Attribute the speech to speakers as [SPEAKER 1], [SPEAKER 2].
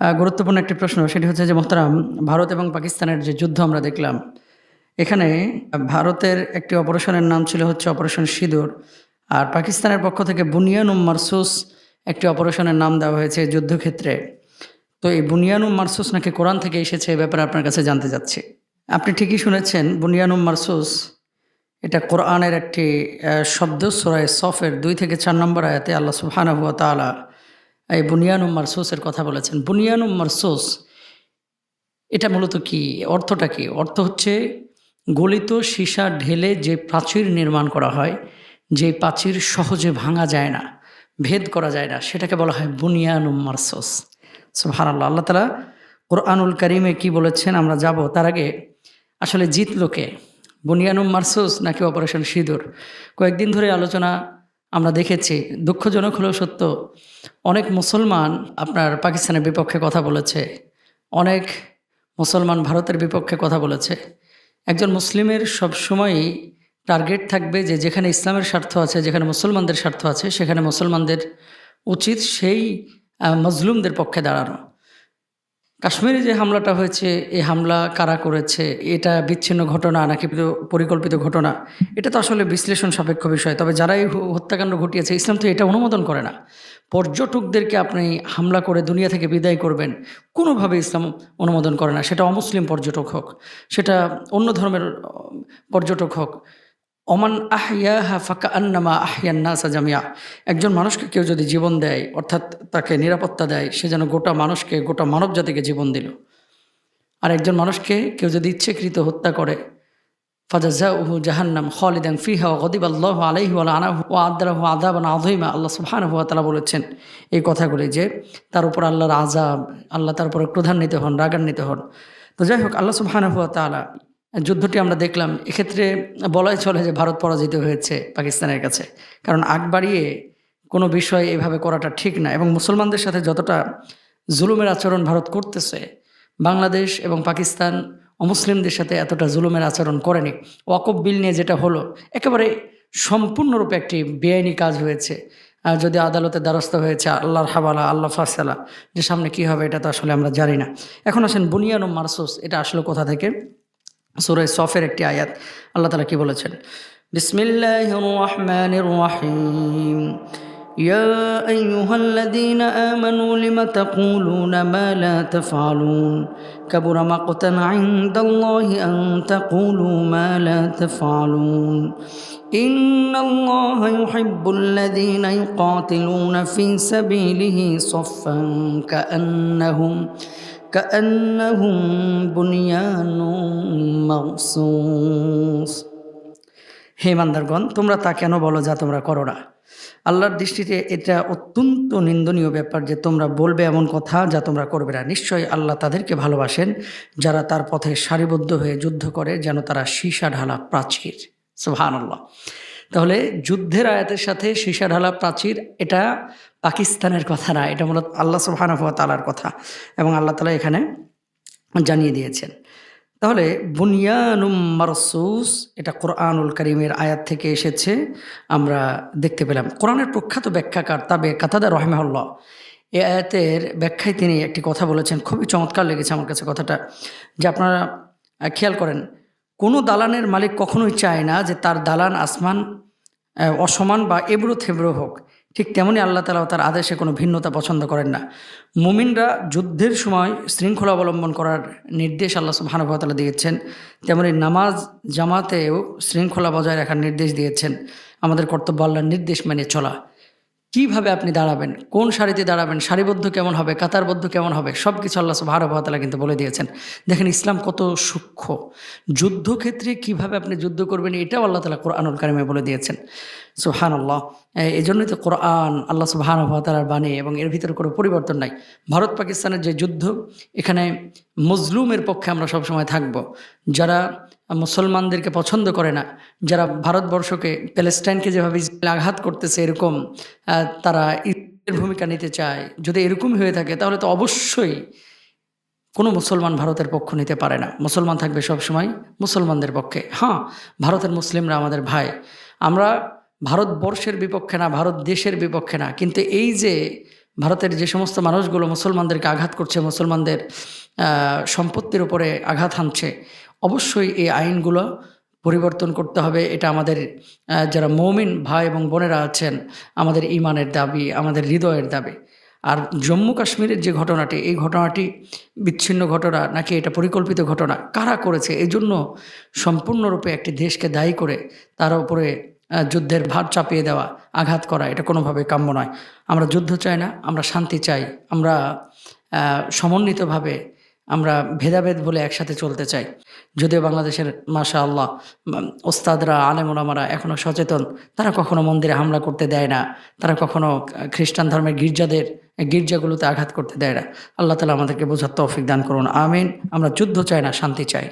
[SPEAKER 1] গুরুত্বপূর্ণ একটি প্রশ্ন, সেটি হচ্ছে যে, মোহতারাম, ভারত এবং পাকিস্তানের যে যুদ্ধ আমরা দেখলাম, এখানে ভারতের একটি অপারেশনের নাম ছিল হচ্ছে অপারেশন সিঁদুর, আর পাকিস্তানের পক্ষ থেকে বুনিয়ানুম মারসুস একটি অপারেশনের নাম দেওয়া হয়েছে যুদ্ধক্ষেত্রে। তো এই বুনিয়ানুম মারসুস নাকি কোরআন থেকে এসেছে এ ব্যাপারে আপনার কাছে জানতে চাচ্ছি। আপনি ঠিকই শুনেছেন বুনিয়ানুম মারসুস এটা কোরআনের একটি শব্দ, সুরায় সফের দুই থেকে চার নম্বর আয়াতে আল্লাহ সুবহানাহু ওয়া তাআলা এই বুনিয়ানুম মারসুসের কথা বলেছেন। বুনিয়ানুম মারসুস, এটা মূলত কি? অর্থটা কি? অর্থ হচ্ছে গলিত সীসা ঢেলে যে প্রাচীর নির্মাণ করা হয়, যে প্রাচীর সহজে ভাঙা যায় না, ভেদ করা যায় না, সেটাকে বলা হয় বুনিয়ানুম মারসুস। সুবহান আল্লাহ আল্লাহ তালা কোরআনুল করিমে কি বলেছেন আমরা যাব তার আগে। আসলে জিতলোকে বুনিয়ানুম মারসুস নাকি অপারেশন সিঁদুর? কয়েকদিন ধরে আলোচনা আমরা দেখেছি, দুঃখজনক হলেও সত্য, অনেক মুসলমান আপনার পাকিস্তানের বিপক্ষে কথা বলেছে, অনেক মুসলমান ভারতের বিপক্ষে কথা বলেছে। একজন মুসলিমের সবসময়ই টার্গেট থাকবে যে যেখানে ইসলামের স্বার্থ আছে, যেখানে মুসলমানদের স্বার্থ আছে, সেখানে মুসলমানদের উচিত সেই মজলুমদের পক্ষে দাঁড়ানো। কাশ্মীরে যে হামলাটা হয়েছে, এই হামলা কারা করেছে, এটা বিচ্ছিন্ন ঘটনা নাকি পরিকল্পিত ঘটনা, এটা তো আসলে বিশ্লেষণ সাপেক্ষ বিষয়। তবে যারা এই হত্যাকাণ্ড ঘটিয়েছে, ইসলাম তো এটা অনুমোদন করে না। পর্যটকদেরকে আপনি হামলা করে দুনিয়া থেকে বিদায় করবেন, কোনোভাবে ইসলাম অনুমোদন করে না। সেটা অমুসলিম পর্যটক হোক, সেটা অন্য ধর্মের পর্যটক হোক অমান আহিয়া হা ফাঁকা আন্নামা আহিয়ান্না সাজামিয়া একজন মানুষকে কেউ যদি জীবন দেয়, অর্থাৎ তাকে নিরাপত্তা দেয়, সে যেন গোটা মানুষকে, গোটা মানব জাতিকে জীবন দিল। আর একজন মানুষকে কেউ যদি ইচ্ছেকৃত হত্যা করে ফাজা ফাজাজা উহু জাহান্নাম খালিদাং ফিহা গদিব আল্লাহ আলাইহি আনাহু ও আদালাহু আদাবান আযীমা। আল্লাহ সুবহানাহু ওয়া তাআলা বলেছেন এই কথাগুলি যে তার উপর আল্লাহর আজাব আল্লাহ তার উপরে ক্রোধান্বিত হন, রাগান্বিত হন। তো যাই হোক, আল্লাহ সুবহানাহু ওয়া তাআলা যুদ্ধটি আমরা দেখলাম। এক্ষেত্রে বলাই চলে যে ভারত পরাজিত হয়েছে পাকিস্তানের কাছে। কারণ আগ বাড়িয়ে কোনো বিষয় এভাবে করাটা ঠিক না এবং মুসলমানদের সাথে যতটা জুলুমের আচরণ ভারত করতেছে, বাংলাদেশ এবং পাকিস্তান অমুসলিমদের সাথে এতটা জুলুমের আচরণ করেনি। ওয়াকফ বিল নিয়ে যেটা হলো, একেবারে সম্পূর্ণরূপে একটি বেআইনি কাজ হয়েছে। যদি আদালতের দ্বারস্থ হয়েছে আল্লাহর হাওয়ালা, আল্লাহ ফাসালা যে সামনে কি হবে এটা তো আসলে আমরা জানি না। এখন আসেন বুনিয়ানুম মারসুস, এটা আসলে কোথা থেকে? সুরায় সফের একটি আয়াত আল্লাহ তালা কি বলেছেন বিসমিল্লাহ রহমান রহিম يا أيها الذين آمنوا لم تقولون ما لا تفعلون كبر مقتا عند الله أن تقولوا ما لا تفعلون إن الله يحب الذين يقاتلون في سبيله صفا كأنهم كأنهم بنيان مرصوص হে মান্দারগণ তোমরা তা কেন বলো যা তোমরা করো না আল্লাহর দৃষ্টিতে এটা অত্যন্ত নিন্দনীয় ব্যাপার যে তোমরা বলবে এমন কথা যা তোমরা করবে না নিশ্চয়ই আল্লাহ তাদেরকে ভালোবাসেন যারা তার পথে সারিবদ্ধ হয়ে যুদ্ধ করে যেন তারা সীসা ঢালা প্রাচীর সুহান আল্লাহ তাহলে যুদ্ধের আয়াতের সাথে সীসা ঢালা প্রাচীর, এটা পাকিস্তানের কথা না, এটা মূলত আল্লাহ সুবহানাহু ওয়া তাআলার কথা এবং আল্লাহ তালা এখানে জানিয়ে দিয়েছেন। তাহলে বুনিয়ানুম মারসুস, এটা কোরআনুল করিমের আয়াত থেকে এসেছে, আমরা দেখতে পেলাম। কোরআনের প্রখ্যাত ব্যাখ্যাকার তাবে কাতাদা রহমাউল্লাহ এ আয়াতের ব্যাখ্যায় তিনি একটি কথা বলেছেন, খুবই চমৎকার লেগেছে আমার কাছে কথাটা, যে আপনারা খেয়াল করেন। কোনো দালানের মালিক কখনোই চায় না যে তার দালান আসমান অসমান বা এবড়ো থেবড়ো হোক। ঠিক তেমনি আল্লাহ তালা তার আদেশে কোনো ভিন্নতা পছন্দ করেন না। মুমিনরা যুদ্ধের সময় শৃঙ্খলা অবলম্বন করার নির্দেশ আল্লাহ সুবাহানুভাতালা দিয়েছেন। তেমনি নামাজ, জামাতেও শৃঙ্খলা বজায় রাখার নির্দেশ দিয়েছেন। আমাদের কর্তব্য আল্লাহর নির্দেশ মেনে চলা। কীভাবে আপনি দাঁড়াবেন? কোন সারিতে দাঁড়াবেন? সারিবদ্ধ কেমন হবে? কাতারবদ্ধ কেমন হবে? সব কিছু আল্লাহ সুবাহানুভাতালা কিন্তু বলে দিয়েছেন। দেখেন, ইসলাম কত সূক্ষ্ম। যুদ্ধক্ষেত্রে কীভাবে আপনি যুদ্ধ করবেন, এটাও আল্লাহ তালা কোরআনুল কারিমে বলে দিয়েছেন। সুহান আল্লাহ এই জন্যই তো কোরআন আল্লাহ সুবাহান তালার বাণী এবং এর ভিতরে কোনো পরিবর্তন নাই। ভারত পাকিস্তানের যে যুদ্ধ, এখানে মজলুমের পক্ষে আমরা সবসময় থাকব। যারা মুসলমানদেরকে পছন্দ করে না। যারা ভারতবর্ষকে, প্যালেস্টাইনকে যেভাবে আঘাত করতেছে এরকম তারা ভূমিকা নিতে চায়। যদি এরকমই হয়ে থাকে, তাহলে তো অবশ্যই কোনো মুসলমান ভারতের পক্ষ নিতে পারে না। মুসলমান থাকবে সবসময় মুসলমানদের পক্ষে। হ্যাঁ ভারতের মুসলিমরা আমাদের ভাই। আমরা ভারতবর্ষের বিপক্ষে না, ভারত দেশের বিপক্ষে না। কিন্তু এই যে ভারতের যে সমস্ত মানুষগুলো মুসলমানদেরকে আঘাত করছে, মুসলমানদের সম্পত্তির উপরে আঘাত হানছে, অবশ্যই এই আইনগুলো পরিবর্তন করতে হবে। এটা আমাদের যারা মৌমিন ভাই এবং বোনেরা আছেন, আমাদের ইমানের দাবি, আমাদের হৃদয়ের দাবি। আর জম্মু কাশ্মীরের যে ঘটনাটি, এই ঘটনাটি বিচ্ছিন্ন ঘটনা নাকি এটা পরিকল্পিত ঘটনা? কারা করেছে? এই জন্য সম্পূর্ণরূপে একটি দেশকে দায়ী করে তার উপরে যুদ্ধের ভার চাপিয়ে দেওয়া, আঘাত করা, এটা কোনোভাবে কাম্য নয়। আমরা যুদ্ধ চাই না, আমরা শান্তি চাই। আমরা সমন্বিতভাবে আমরা ভেদাভেদ বলে একসাথে চলতে চাই। যদিও বাংলাদেশের মাশা আল্লাহ ওস্তাদরা আলেমুলামারা এখনও সচেতন, তারা কখনো মন্দিরে হামলা করতে দেয় না। তারা কখনো খ্রিস্টান ধর্মের গির্জাদের, গির্জাগুলোতে আঘাত করতে দেয় না। আল্লাহ তালা আমাদেরকে বোঝার তৌফিক দান করুন, আমিন। আমরা যুদ্ধ চাই না, শান্তি চাই।